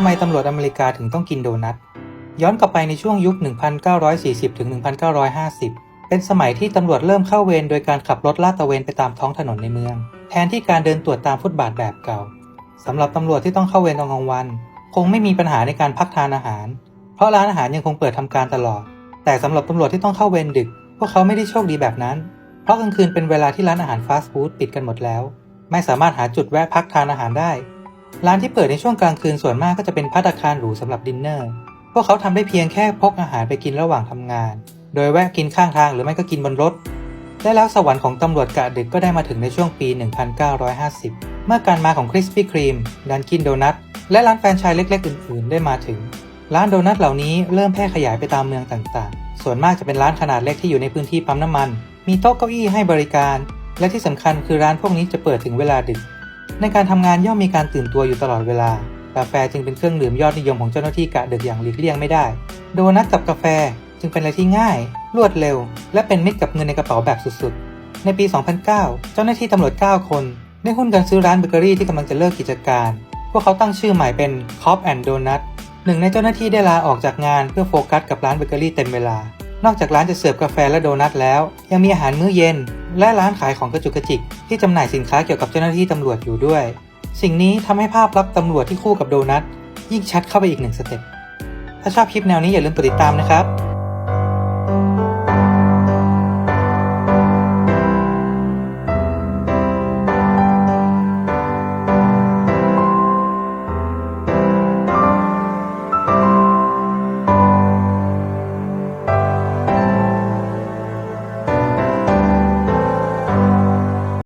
ทำไมตำรวจอเมริกาถึงต้องกินโดนัท ย้อนกลับไปในช่วงยุค 1940 ถึง 1950 เป็นสมัยที่ตำรวจเริ่มเข้าเวรโดยการขับรถลาดตระเวนไปตามท้องถนนในเมือง แทนที่การเดินตรวจตามฟุตบาทแบบเก่าสำหรับตำรวจที่ต้องเข้าเวรตอนกลางวัน คงไม่มีปัญหาในการพักทานอาหาร เพราะร้านอาหารยังคงเปิดทำการตลอด แต่สำหรับตำรวจที่ต้องเข้าเวรดึก พวกเขาไม่ได้โชคดีแบบนั้น เพราะกลางคืนเป็นเวลาที่ร้านอาหารฟาสต์ฟู้ดปิดกันหมดแล้ว ไม่สามารถหาจุดแวะพักทานอาหารได้ ร้านที่เปิดในช่วงกลางคืนส่วนมากก็จะเป็นภัตตาคารหรูสำหรับดินเนอร์ พวกเขาทำได้เพียงแค่พกอาหารไปกินระหว่างทำงาน โดยแวะกินข้างทางหรือไม่ก็กินบนรถและแล้วสวรรค์ของตำรวจกะดึกก็ได้มาถึงในช่วงปี 1950 เมื่อการมาของคริสปี้ครีมดันกินโดนัทและร้านแฟรนไชส์เล็ก ๆ อื่น ๆ ได้มาถึง ร้านโดนัทเหล่านี้เริ่มแพร่ขยายไปตามเมืองต่างๆ ส่วนมากจะเป็นร้านขนาดเล็กที่อยู่ในพื้นที่ปั๊มน้ำมัน มีโต๊ะเก้าอี้ให้บริการ และที่สำคัญคือร้านพวกนี้จะเปิดถึงเวลาดึก ในการทำงานย่อมมีการตื่นตัวอยู่ตลอดเวลา กาแฟจึงเป็นเครื่องดื่มยอดนิยมของเจ้าหน้าที่กะดึกอย่างหลีกเลี่ยงไม่ได้ โดนัทกับกาแฟจึงเป็นอะไรที่ง่าย รวดเร็ว และเป็นมิตรกับเงินในกระเป๋าแบบสุดๆ ในปี 2009 เจ้าหน้าที่ตำรวจ 9 คนได้หุ้นกันซื้อร้านเบเกอรี่ที่กำลังจะเลิกกิจการ พวกเขาตั้งชื่อใหม่เป็น Cop and Donut หนึ่งในเจ้าหน้าที่ได้ลาออกจากงานเพื่อโฟกัสกับร้านเบเกอรี่เต็มเวลา นอกจากร้านจะเสิร์ฟกาแฟและโดนัทแล้ว ยังมีอาหารมื้อเย็น และร้านขายของกระจุกกระจิกที่จำหน่ายสินค้าเกี่ยวกับเจ้าหน้าที่ตำรวจอยู่ด้วย สิ่งนี้ทำให้ภาพลักษณ์ตำรวจที่คู่กับโดนัทยิ่งชัดเข้าไปอีกหนึ่งสเต็ป ถ้าชอบคลิปแนวนี้อย่าลืมกดติดตามนะครับ